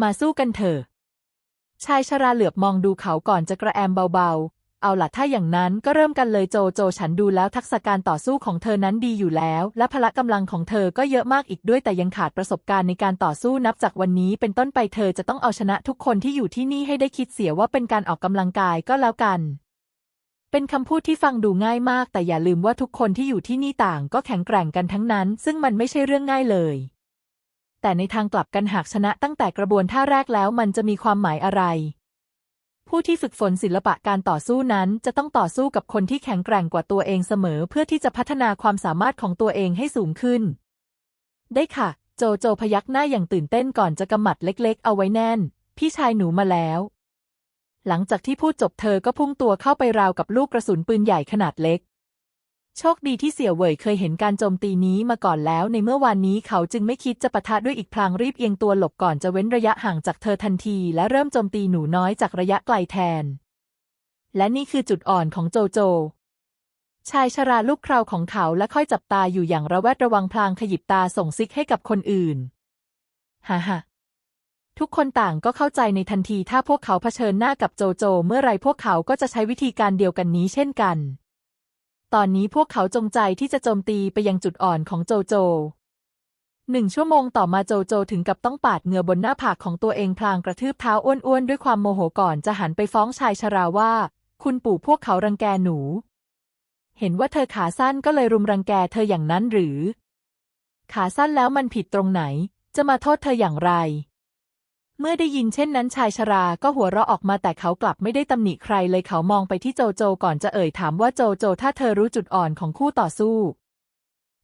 มาสู้กันเถอะ ชายชราเหลือบมองดูเขาก่อนจะกระแอมเบาๆ เอาล่ะถ้าอย่างนั้นก็เริ่มกันเลยโจโจฉันดูแล้วทักษะการต่อสู้ของเธอนั้นดีอยู่แล้ว และพละกำลังของเธอก็เยอะมากอีกด้วยแต่ยังขาดประสบการณ์ในการต่อสู้นับจากวันนี้เป็นต้นไปเธอจะต้องเอาชนะทุกคนที่อยู่ที่นี่ให้ได้คิดเสียว่าเป็นการออกกำลังกายก็แล้วกันเป็นคำพูดที่ฟังดูง่ายมาก แต่อย่าลืมว่าทุกคนที่อยู่ที่นี่ต่างก็แข็งแกร่งกันทั้งนั้น ซึ่งมันไม่ใช่เรื่องง่ายเลย แต่ในทางกลับกันหากชนะตั้งแต่กระบวนท่าแรกแล้วมันจะมีความหมายอะไร ผู้ที่ฝึกฝนศิลปะการต่อสู้นั้น จะต้องต่อสู้กับคนที่แข็งแกร่งกว่าตัวเองเสมอ เพื่อที่จะพัฒนาความสามารถของตัวเองให้สูงขึ้น ได้ค่ะ โจโจพยักหน้าอย่างตื่นเต้นก่อนจะกำหมัดเล็กๆ เอาไว้แน่น พี่ชายหนูมาแล้ว หลังจากที่พูดจบเธอก็พุ่งตัวเข้าไปราวกับลูกกระสุนปืนใหญ่ขนาดเล็ก โชคดีที่เสี่ยวเหวยเคยเห็นการโจมตีนี้มาก่อนแล้วในเมื่อวานนี้เขาจึงไม่คิดจะปะทะด้วยอีกพลางรีบเอียงตัวหลบก่อนจะเว้นระยะห่างจากเธอทันที และเริ่มโจมตีหนูน้อยจากระยะไกลแทน และนี่คือจุดอ่อนของโจโจ ชายชราลูกคราวของเขาและค่อยจับตาอยู่อย่างระแวดระวังพลางขยิบตาส่งซิกให้กับคนอื่นฮ่าฮ่าทุกคนต่างก็เข้าใจในทันทีถ้าพวกเขาเผชิญหน้ากับโจโจ เมื่อไรพวกเขาก็จะใช้วิธีการเดียวกันนี้เช่นกัน ตอนนี้พวกเขาจงใจที่จะโจมตีไปยังจุดอ่อนของโจโจ หนึ่งชั่วโมงต่อมาโจโจถึงกับต้องปาดเหงื่อบนหน้าผากของตัวเองพลางกระทืบเท้าอ้วนๆ ด้วยความโมโหก่อนจะหันไปฟ้องชายชราว่า คุณปู่พวกเขารังแกหนู เห็นว่าเธอขาสั้นก็เลยรุมรังแกเธออย่างนั้นหรือ ขาสั้นแล้วมันผิดตรงไหน จะมาโทษเธออย่างไร เมื่อได้ยินเช่นนั้นชายชราก็หัวเราะออกมาแต่เขากลับไม่ได้ตำหนิใครเลยเขามองไปที่โจโจก่อนจะเอ่ยถามว่าโจโจถ้าเธอรู้จุดอ่อนของคู่ต่อสู้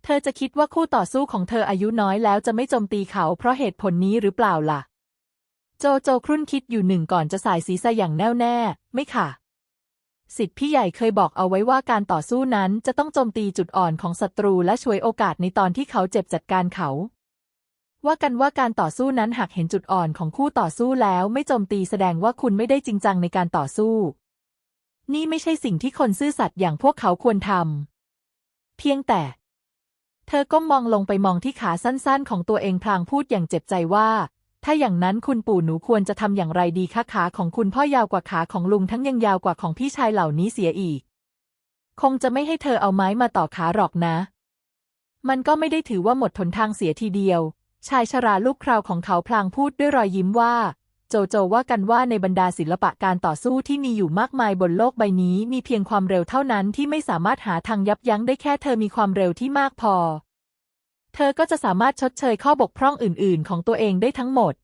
เธอจะคิดว่าคู่ต่อสู้ของเธออายุน้อยแล้วจะไม่โจมตีเขาเพราะเหตุผลนี้หรือเปล่าล่ะ โจโจครุ่นคิดอยู่หนึ่งก่อนจะสายศีรษะอย่างแน่วแน่ไม่ค่ะสิทธิพี่ใหญ่เคยบอกเอาไว้ว่าการต่อสู้นั้นจะต้องโจมตีจุดอ่อนของศัตรูและช่วยโอกาสในตอนที่เขาเจ็บจัดการเขา ว่ากันว่าการต่อสู้นั้นหากเห็นจุดอ่อนของคู่ต่อสู้แล้วไม่โจมตีแสดงว่าคุณไม่ได้จริงจังในการต่อสู้ นี่ไม่ใช่สิ่งที่คนซื่อสัตย์อย่างพวกเขาควรทำเพียงแต่ เธอก็มองลงไปมองที่ขาสั้นๆ ของตัวเองพลางพูดอย่างเจ็บใจว่า ถ้าอย่างนั้นคุณปู่หนูควรจะทำอย่างไรดีคะขาของคุณพ่อยาวกว่าขาของลุงทั้งยังยาวกว่าของพี่ชายเหล่านี้เสียอีก คงจะไม่ให้เธอเอาไม้มาต่อขาหรอกนะ มันก็ไม่ได้ถือว่าหมดทนทางเสียทีเดียว ชายชราลูกคราวของเขาพลางพูดด้วยรอยยิ้มว่า โจโจว่ากันว่าในบรรดาศิลปะการต่อสู้ที่มีอยู่มากมายบนโลกใบนี้ มีเพียงความเร็วเท่านั้นที่ไม่สามารถหาทางยับยั้งได้แค่เธอมีความเร็วที่มากพอ เธอก็จะสามารถชดเชยข้อบกพร่องอื่น ๆ ของตัวเองได้ทั้งหมด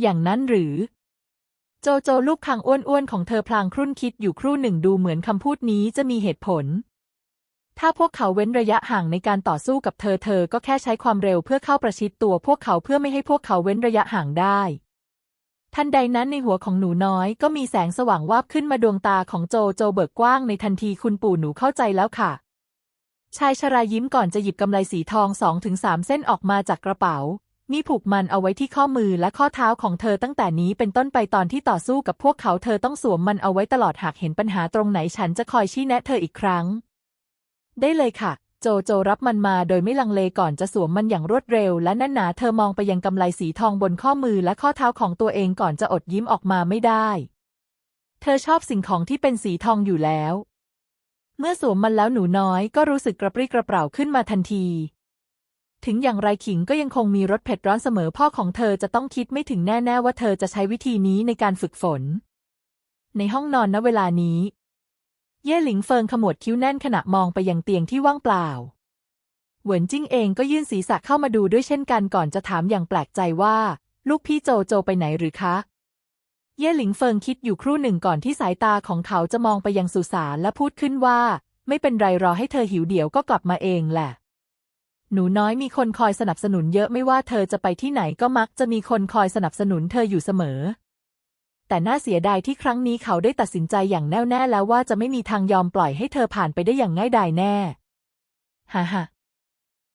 อย่างนั้นหรือ โจโจลูกคางอ้วนๆของเธอพลางครุ่นคิดอยู่ครู่หนึ่งดูเหมือนคำพูดนี้จะมีเหตุผล ถ้าพวกเขาเว้นระยะห่างในการต่อสู้กับเธอเธอก็แค่ใช้ความเร็วเพื่อเข้าประชิดตัวพวกเขาเพื่อไม่ให้พวกเขาเว้นระยะห่างได้ ทันใดนั้นในหัวของหนูน้อยก็มีแสงสว่างวาบขึ้นมาดวงตาของโจโจเบิกกว้างในทันทีคุณปู่หนูเข้าใจแล้วค่ะ ชายชรายิ้มก่อนจะหยิบกำไลสีทองสองถึงสามเส้นออกมาจากกระเป๋า นี่ผูกมันเอาไว้ที่ข้อมือและข้อเท้าของเธอตั้งแต่นี้เป็นต้นไปตอนที่ต่อสู้กับพวกเขาเธอต้องสวมมันเอาไว้ตลอดหากเห็นปัญหาตรงไหนฉันจะคอยชี้แนะเธออีกครั้ง ได้เลยค่ะ โจโจรับมันมาโดยไม่ลังเลก่อนจะสวมมันอย่างรวดเร็ว และแน่นหนาเธอมองไปยังกำไลสีทองบนข้อมือและข้อเท้าของตัวเองก่อนจะอดยิ้มออกมาไม่ได้ เธอชอบสิ่งของที่เป็นสีทองอยู่แล้ว เมื่อสวมมันแล้วหนูน้อยก็รู้สึกกระปรี้กระเปร่าขึ้นมาทันทีถึงอย่างไรขิงก็ยังคงมีรสเผ็ดร้อนเสมอพ่อของเธอจะต้องคิดไม่ถึงแน่ ๆ ว่าเธอจะใช้วิธีนี้ในการฝึกฝน ในห้องนอนณเวลานี้ เย่หลิงเฟิงขมวดคิ้วแน่นขณะมองไปยังเตียงที่ว่างเปล่า เหวินจิ้งเองก็ยื่นศีรษะเข้ามาดูด้วยเช่นกันก่อนจะถามอย่างแปลกใจว่า ลูกพี่โจโจไปไหนหรือคะ เย่หลิงเฟิงคิดอยู่ครู่หนึ่งก่อนที่สายตาของเขาจะมองไปยังสุสานและพูดขึ้นว่า ไม่เป็นไรรอให้เธอหิวเดี๋ยวก็กลับมาเองแหละหนูน้อยมีคนคอยสนับสนุนเยอะไม่ว่าเธอจะไปที่ไหนก็มักจะมีคนคอยสนับสนุนเธออยู่เสมอ แต่น่าเสียดายที่ครั้งนี้เขาได้ตัดสินใจอย่างแน่วแน่แล้วว่าจะไม่มีทางยอมปล่อยให้เธอผ่านไปได้อย่างง่ายดายแน่ ฮ่าฮ่า